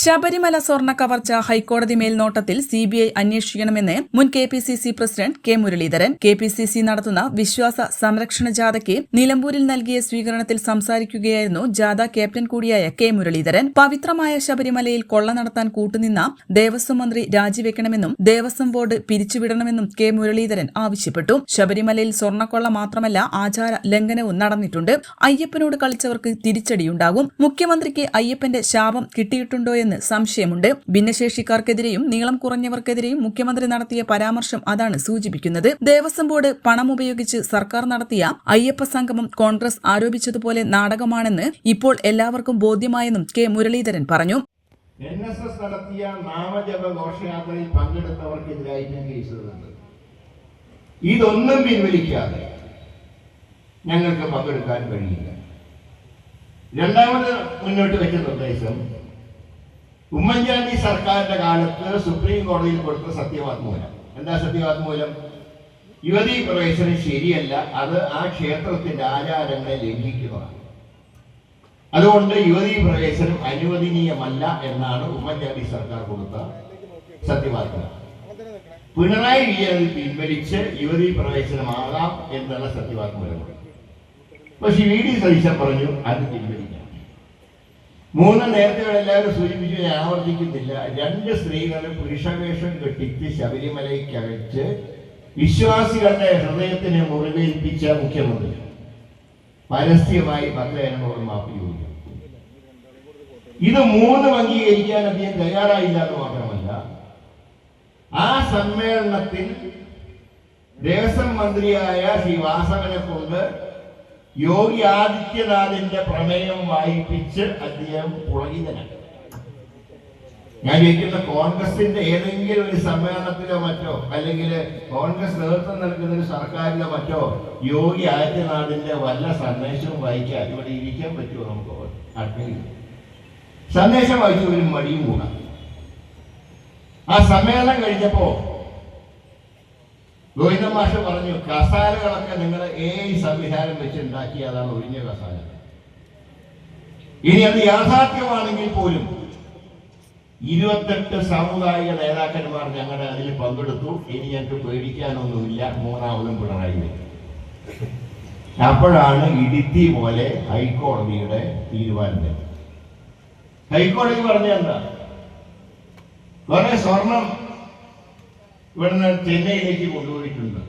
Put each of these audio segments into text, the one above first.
Sabarimala സ്വർണ കവർച്ച ഹൈക്കോടതി മേൽനോട്ടത്തിൽ സി ബി ഐ അന്വേഷിക്കണമെന്ന് മുൻ K P C C president K Muraleedharan. K P C C നടത്തുന്ന വിശ്വാസ സംരക്ഷണ ജാഥയ്ക്ക് നിലമ്പൂരിൽ നൽകിയ സ്വീകരണത്തിൽ സംസാരിക്കുകയായിരുന്നു ജാഥ ക്യാപ്റ്റൻ കൂടിയായ കെ മുരളീധരൻ. പവിത്രമായ ശബരിമലയിൽ കൊള്ള നടത്താൻ കൂട്ടുനിന്ന ദേവസ്വം മന്ത്രി രാജിവെക്കണമെന്നും ദേവസ്വം ബോർഡ് പിരിച്ചുവിടണമെന്നും കെ മുരളീധരൻ ആവശ്യപ്പെട്ടു. ശബരിമലയിൽ സ്വർണക്കൊള്ള മാത്രമല്ല ആചാര ലംഘനവും നടന്നിട്ടുണ്ട്. അയ്യപ്പനോട് കളിച്ചവർക്ക് തിരിച്ചടിയുണ്ടാകും. മുഖ്യമന്ത്രിക്ക് അയ്യപ്പന്റെ ശാപം കിട്ടിയിട്ടുണ്ടോ എന്ന് സംശയമുണ്ട്. ഭിന്നശേഷിക്കാർക്കെതിരെയും നീളം കുറഞ്ഞവർക്കെതിരെയും മുഖ്യമന്ത്രി നടത്തിയ പരാമർശം അതാണ് സൂചിപ്പിക്കുന്നത്. ദേവസ്വം ബോർഡ് പണം ഉപയോഗിച്ച് സർക്കാർ നടത്തിയ അയ്യപ്പ സംഗമം കോൺഗ്രസ് ആരോപിച്ചതുപോലെ നാടകമാണെന്ന് ഇപ്പോൾ എല്ലാവർക്കും ബോധ്യമായെന്നും കെ മുരളീധരൻ പറഞ്ഞു. എൻ എസ് എസ് നടത്തിയ നാമജപ ഘോഷയാത്രയിൽ പങ്കെടുത്തവർക്കെതിരായിട്ടും കേസുകളുണ്ട് ഇതൊന്നും പിൻവലിക്കാതെ ഞങ്ങൾക്ക് പങ്കെടുക്കാൻ കഴിയില്ല. രണ്ടാമത് മുന്നോട്ട് വെച്ച നിർദ്ദേശം ഉമ്മൻചാണ്ടി സർക്കാരിന്റെ കാലത്ത് സുപ്രീം കോടതിയിൽ കൊടുത്ത സത്യവാങ്മൂലം. എന്താ സത്യവാങ്മൂലം? യുവതീ പ്രവേശനം ശരിയല്ല അത് ആ ക്ഷേത്രത്തിന്റെ ആചാരങ്ങളെ ലംഘിക്കുന്നതാണ്. അതുകൊണ്ട് യുവതീ പ്രവേശനം അനുവദനീയമല്ല എന്നാണ് ഉമ്മൻചാണ്ടി സർക്കാർ കൊടുത്ത സത്യവാങ്മൂലം. പിണറായി വിജയൻ പിൻവലിച്ച് യുവതീ പ്രവേശനമാകാം എന്നുള്ള സത്യവാങ്മൂലം പക്ഷെ വി ഡി സതീശൻ പറഞ്ഞു അത് പിൻവലിക്കാം. മൂന്ന് നേരത്തെ എല്ലാവരും സൂചിപ്പിച്ചു ഞാൻ ആവർത്തിക്കുന്നില്ല രണ്ട് സ്ത്രീകളെ പുരുഷവേഷം കെട്ടിച്ച് ശബരിമലയ്ക്കകച്ച് വിശ്വാസികളുടെ ഹൃദയത്തിനെ മുറിവേൽപ്പിച്ച മുഖ്യമന്ത്രി. പരസ്യമായി ഭക്തജനങ്ങളോട് മാപ്പ് ചോദിക്കും ഇത് മൂന്നും അംഗീകരിക്കാൻ അദ്ദേഹം തയ്യാറായില്ല എന്ന് മാത്രമല്ല ആ സമ്മേളനത്തിൽ ദേവസ്വം മന്ത്രിയായ ശ്രീ വാസവനെ കൊണ്ട് യോഗി ആദിത്യനാഥിന്റെ പ്രമേയം വായിപ്പിച്ച് അദ്ദേഹം പുളകിതനാണ് ഞാൻ ചോദിക്കുന്ന കോൺഗ്രസിന്റെ ഏതെങ്കിലും ഒരു സമ്മേളനത്തിലോ മറ്റോ അല്ലെങ്കിൽ കോൺഗ്രസ് നേതൃത്വം നൽകുന്ന ഒരു സർക്കാരിലോ മറ്റോ യോഗി ആദിത്യനാഥിന്റെ വല്ല സന്ദേശവും വായിക്കാൻ ഇവിടെ ഇരിക്കാൻ പറ്റുമോ നമുക്ക് സന്ദേശം വായിച്ചു ഒരു മടിയും കൂടാ. ആ സമ്മേളനം കഴിഞ്ഞപ്പോ ഗോവിന്ദ മാഷ പറഞ്ഞു കസാലകളൊക്കെ നിങ്ങൾ ഏ സംവിധാനം വെച്ച് ഉണ്ടാക്കിയതാണ് ഒഴിഞ്ഞ കസാല ഇനി അത് യാഥാർത്ഥ്യമാണെങ്കിൽ പോലും ഇരുപത്തെട്ട് സാമുദായിക നേതാക്കന്മാർ ഞങ്ങളുടെ അതിൽ പങ്കെടുത്തു. ഇനി ഞങ്ങൾക്ക് പേടിക്കാനൊന്നുമില്ല. മൂന്നാമതും പിണറായി വരും അപ്പോഴാണ് ഇടുത്തി പോലെ ഹൈക്കോടതിയുടെ തീരുമാനം. ഹൈക്കോടതി പറഞ്ഞ എന്താ? കുറെ സ്വർണം ഇവിടുന്ന് ചെന്നൈയിലേക്ക് കൊണ്ടുപോയിട്ടുണ്ട്.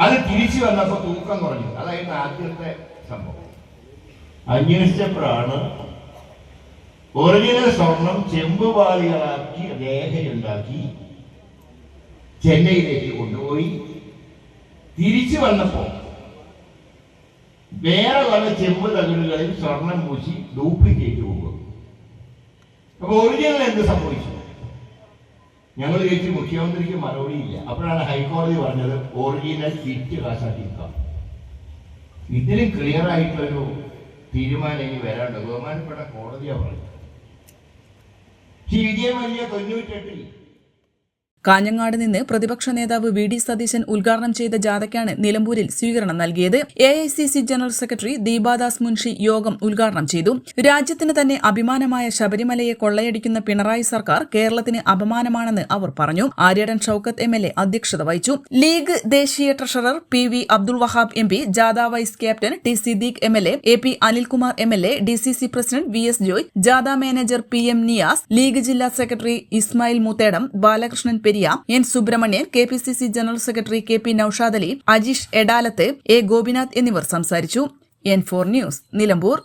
അത് തിരിച്ചു വന്നപ്പോ തൂക്കം കുറഞ്ഞു. അതായിരുന്നു ആദ്യത്തെ സംഭവം. അന്വേഷിച്ചപ്പോഴാണ് ഒറിജിനൽ സ്വർണം ചെമ്പുപാളികളാക്കി രേഖയുണ്ടാക്കി ചെന്നൈയിലേക്ക് കൊണ്ടുപോയി. തിരിച്ചു വന്നപ്പോ വേറെ പല ചെമ്പ് തകിടുകളിൽ സ്വർണം പൂശി ഡ്യൂപ്ലിക്കേറ്റ് പോകും. അപ്പൊ ഒറിജിനൽ എന്ത് സംഭവിച്ചു? ഞങ്ങൾ ചോദിച്ചു മുഖ്യമന്ത്രിക്ക് മറുപടിയില്ല അപ്പോഴാണ് ഹൈക്കോടതി പറഞ്ഞത് ഒറിജിനൽ കിറ്റ് കാശാക്കിക്കാം ഇതിലും ക്ലിയർ ആയിട്ടൊരു തീരുമാനം ഇനി വരാണ്ട് ബഹുമാനപ്പെട്ട കോടതിയാണ് പറഞ്ഞത് ശ്രീ വിജയമല്യ തൊണ്ണൂറ്റെട്ടിൽ? കാഞ്ഞങ്ങാട് നിന്ന് പ്രതിപക്ഷ നേതാവ് വി ഡി സതീശൻ ഉദ്ഘാടനം ചെയ്ത ജാഥയ്ക്കാണ് നിലമ്പൂരിൽ സ്വീകരണം നൽകിയത്. A I C C general secretary Deepa Das Munshi യോഗം ഉദ്ഘാടനം ചെയ്തു. രാജ്യത്തിന് തന്നെ അഭിമാനമായ ശബരിമലയെ കൊള്ളയടിക്കുന്ന പിണറായി സർക്കാർ കേരളത്തിന് അപമാനമാണെന്ന് അവർ പറഞ്ഞു. Aryadan Shoukath M L A അധ്യക്ഷത വഹിച്ചു. ലീഗ് ദേശീയ treasurer P V Abdul Wahab M P ജാഥ vice captain T Siddique M L A A P Anilkumar M L A D C C president V S Joy ജാഥ manager P M Niyas League ജില്ലാ secretary Ismail Muthedam Balakrishnan Periya N Subrahmanian K P C C general secretary K P Noushad Ali Ajeesh Edalath A Gopinath എന്നിവർ സംസാരിച്ചു. N four news Nilambur.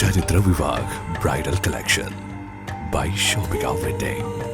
Charitra Vivah bridal collection by shopping wedding